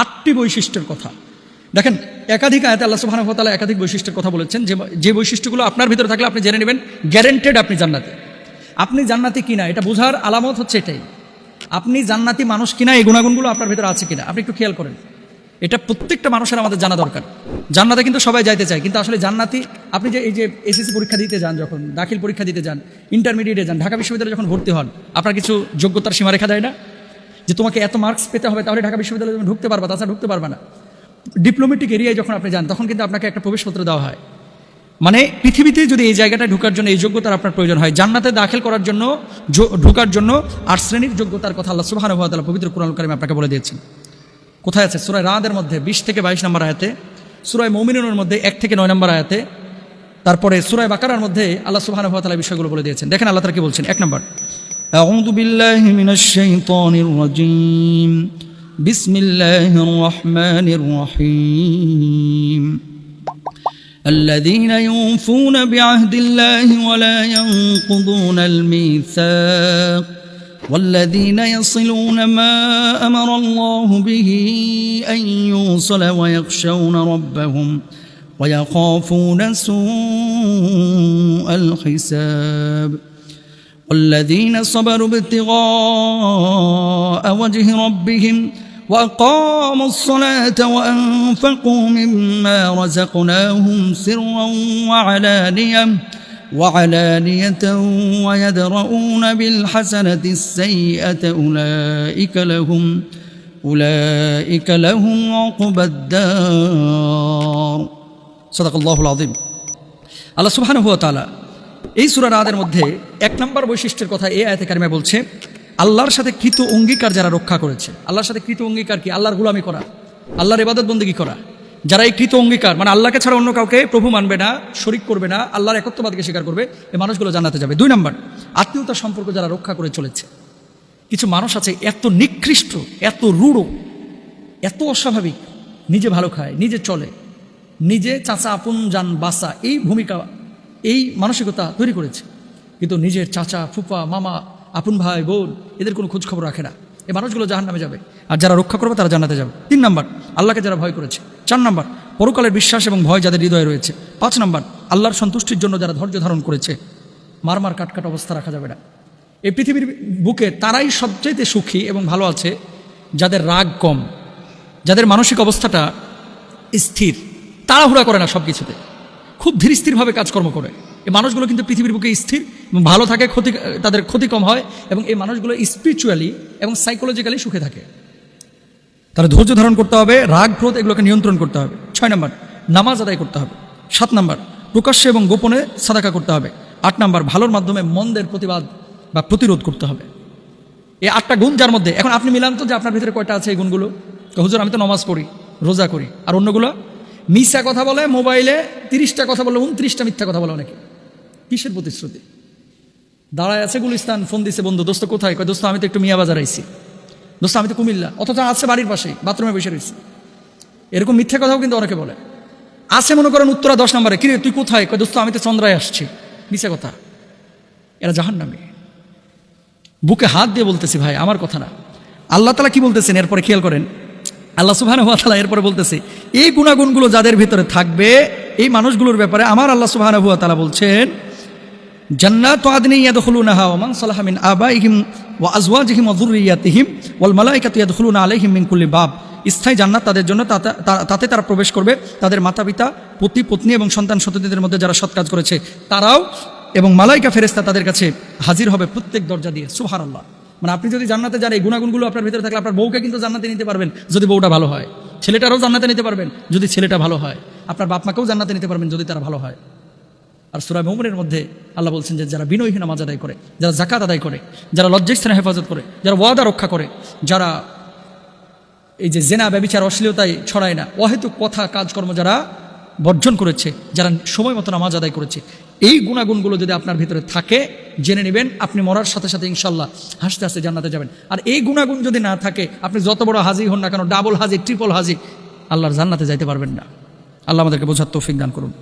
আটটি বৈশিষ্ট্যের কথা। দেখেন, একাধিক আয়াতে আল্লাহ ওয়া একাধিক বৈশিষ্ট্যের কথা বলেছেন যে যে বৈশিষ্ট্যগুলো আপনার ভিতরে থাকলে আপনি জেনে নেবেন গ্যারেন্টেড আপনি জান্নাতি। আপনি জান্নাতি কিনা, এটা বোঝার আলামত হচ্ছে এটাই। আপনি জান্নাতি মানুষ কিনা, এই গুণাগুণগুলো আপনার ভিতরে আছে কিনা, আপনি একটু খেয়াল করেন। এটা প্রত্যেকটা মানুষের আমাদের জানা দরকার। জান্নাতে কিন্তু সবাই যাইতে চায়, কিন্তু আসলে জান্নাতি, আপনি যে, এই যে এসএসসি পরীক্ষা দিতে যান যখন, দাখিল পরীক্ষা দিতে যান ইন্টারমিডিয়েটে যান, ঢাকা বিশ্ববিদ্যালয়ে যখন ভর্তি হন, আপনার কিছু যোগ্যতার সীমা রেখা দেয় না? যে তোমাকে এত মার্কস পেতে হবে, তাহলে ঢাকা বিশ্ববিদ্যালয়ে তুমি ঢুকতে পারবা, তাছাড়া ঢুকতে পারবে না। ডিপ্লোমেটিক এরিয়ায় যখন আপনি যান, তখন কিন্তু আপনাকে একটা প্রবেশপত্র দেওয়া হয়। মানে পৃথিবীতে যদি এই জায়গাটায় ঢোকার জন্য, এই যোগ্যতার আপনার প্রয়োজন হয়। জান্নাতে দাখিল করার জন্য ঢোকার জন্য আট শ্রেণির যোগ্যতার কথা আল্লাহ সুবহানাহু ওয়া তাআলা পবিত্র কোরআন কারিমে আপনাকে বলে দিয়েছেন। কোথায় আছে? সুরায় রাদের মধ্যে, বিশ থেকে বাইশ নম্বর আয়াতে, সুরায় মৌমিনের মধ্যে এক থেকে নয় নম্বর আয়াতে, তারপরে সুরায় বাকারার মধ্যে আল্লাহ সুবহানাহু ওয়া তাআলা বিষয়গুলো বলে দিয়েছেন। দেখেন আল্লাহ তাআলা কি বলছেন? এক নম্বর। أعوذ بالله من الشيطان الرجيم. بسم الله الرحمن الرحيم. الذين يوفون بعهد الله ولا ينقضون الميثاق والذين يصلون ما أمر الله به أن يوصل ويخشون ربهم ويخافون سوء الحساب. والذين صبروا ابتغاء وجه ربهم وأقاموا الصلاة وأنفقوا مما رزقناهم سرا وعلانية وعلانية ويدرؤون بالحسنة السيئة أولئك لهم أولئك لهم عقبى الدار. صدق الله العظيم. الله سبحانه وتعالى এই সূরা রাদের মধ্যে এক নম্বর বৈশিষ্ট্যের কথা এই আয়াতে কারিমা বলছে, আল্লাহর সাথে কৃত অঙ্গীকার যারা রক্ষা করেছে। আল্লাহর সাথে কৃত অঙ্গীকার কি? আল্লাহর গুলামি করা। আল্লাহর ইবাদত বন্দেগী করা? যারা এই কৃত অঙ্গীকার মানে আল্লাহকে ছাড়া অন্য কাউকে প্রভু মানবে না, শরিক করবে না, আল্লাহর একত্ববাদকে স্বীকার করবে, এই মানুষগুলো জানাতে যাবে। দুই নম্বর, আত্মীয়তার সম্পর্ক যারা রক্ষা করে চলেছে। কিছু মানুষ আছে এত নিকৃষ্ট, এত রূঢ়, এত অস্বাভাবিক, নিজে ভালো খায়, নিজে চলে, নিজে চাচা আপন যান বাসা, এই ভূমিকা এই মানসিকতা তৈরি করেছে। কিন্তু নিজের চাচা ফুপা মামা, আপন ভাই, বোন, এদের কোনো খোঁজ খবর রাখে না। এই মানুষগুলো জাহান নামে যাবে। আর যারা রক্ষা করবে, তারা জানাতে যাবে। তিন নম্বর, আল্লাহকে যারা ভয় করেছে। চার নম্বর, পরকালের বিশ্বাস এবং ভয় যাদের হৃদয়ে রয়েছে। পাঁচ নম্বর, আল্লাহর সন্তুষ্টির জন্য যারা ধৈর্য ধারণ করেছে, মারমার কাটকাট অবস্থা রাখা যাবে না। এই পৃথিবীর বুকে তারাই সবচাইতে সুখী এবং ভালো আছে, যাদের রাগ কম। যাদের মানসিক অবস্থাটা স্থির। তাড়াহুড়া করে না সব কিছুতে খুব ধীর স্থিরভাবে কাজকর্ম করে। এই মানুষগুলো কিন্তু পৃথিবীর বুকে স্থির ভালো থাকে, ক্ষতি, তাদের ক্ষতি কম হয় এবং এই মানুষগুলো স্পিরিচুয়ালি এবং সাইকোলজিক্যালি সুখে থাকে। তাহলে ধৈর্য ধারণ করতে হবে, রাগ, ক্রোধ এগুলোকে নিয়ন্ত্রণ করতে হবে। ছয় নম্বর, নামাজ আদায় করতে হবে। সাত নম্বর, প্রকাশ্যে এবং গোপনে সাদাকা করতে হবে। আট নম্বর, ভালোর মাধ্যমে মন্দের প্রতিবাদ বা প্রতিরোধ করতে হবে। এই আটটা গুণ যার মধ্যে, এখন আপনি মিলান তো যে আপনার ভিতরে কয়টা আছে এই গুণগুলো? হুজুর, আমি তো নমাজ পড়ি, রোজা করি। আর অন্যগুলো? মিশা কথা বলে মোবাইলে তিরিশটা কথা বলে, উনত্রিশটা মিথ্যা কথা বলে অনেকে। কিসের প্রতিশ্রুতি? দাঁড়ায় আছে গুলিস্তান, ফোন দিছে, বন্ধু, দোস্ত, কোথায়? কয়, দোস্ত, আমি তো একটু মিয়া বাজার আইছি। দোস্ত, আমি তো কুমিল্লা। অথচ আছে বাড়ির পাশেই বাথরুমে বসে রয়েছি। এরকম মিথ্যা কথাও কিন্তু অনেকে বলে। আছে, মনে করেন, উত্তরা দশ নম্বরে। কিরে, তুই কোথায়? কয়, দোস্ত, আমি তো চন্দ্রায় আসছি। মিশা কথা। এরা জাহান নামে বুকে হাত দিয়ে বলতেছি, ভাই, আমার কথা না। আল্লাহ তালা কি বলতেছেন? এরপরে খেয়াল করেন আল্লাহ সুবহান ওয়া তাআলা এরপরে বলতেছে, এই গুণাগুণগুলো যাদের ভিতরে থাকবে, এই মানুষগুলোর ব্যাপারে আমার আল্লাহ সুবহান ওয়া তাআলা বলছেন, জান্নাত ওয়া স্থায়ী জান্নাত তাদের জন্য তাতে- তারা প্রবেশ করবে। তাদের মাতা পিতা পতি পত্নী এবং সন্তান সন্ততিদের মধ্যে যারা সৎ কাজ করেছে, তারাও এবং মালাইকা ফেরেস্তা তাদের কাছে হাজির হবে প্রত্যেক দরজা দিয়ে। সুবহানাল্লাহ। মানে আপনি যদি জান্নাতে যান, এই গুণাগুণগুলো আপনার ভিতরে থাকলে আপনার বউকে কিন্তু জান্নাতে নিতে পারবেন যদি বউটা ভালো হয়। ছেলেটারও জান্নাতে নিতে পারবেন যদি ছেলেটা ভালো হয়। আপনার বাপ মাকেও জান্নাতে নিতে পারবেন যদি তারা ভালো হয়। আর সুরা মোমনের মধ্যে আল্লাহ বলছেন যে, যারা বিনয়হীন নামাজ আদায় করে, যারা জাকাত আদায় করে, যারা লজ্জাস্থানে হেফাজত করে, যারা ওয়াদা রক্ষা করে, যারা এই যে জেনা, ব্যবিচার, অশ্লীলতায় ছড়ায় না, অহেতুক কথা, কাজকর্ম যারা বর্জন করেছে, যারা সময় মতো নামাজ আদায় করেছে। এই গুণাগুণগুলো যদি আপনার ভিতরে থাকে, জেনে নেবেন, আপনি মরার সাথে সাথে ইনশাল্লাহ হাসতে হাসতে জান্নাতে যাবেন। আর এই গুণাগুণ যদি না থাকে, আপনি যত বড় হাজি হন না কেন ডাবল হাজি ট্রিপল হাজি, আল্লাহর জান্নাতে যাইতে পারবেন না। আল্লাহ আমাদেরকে বোঝার তৌফিক দান করুন।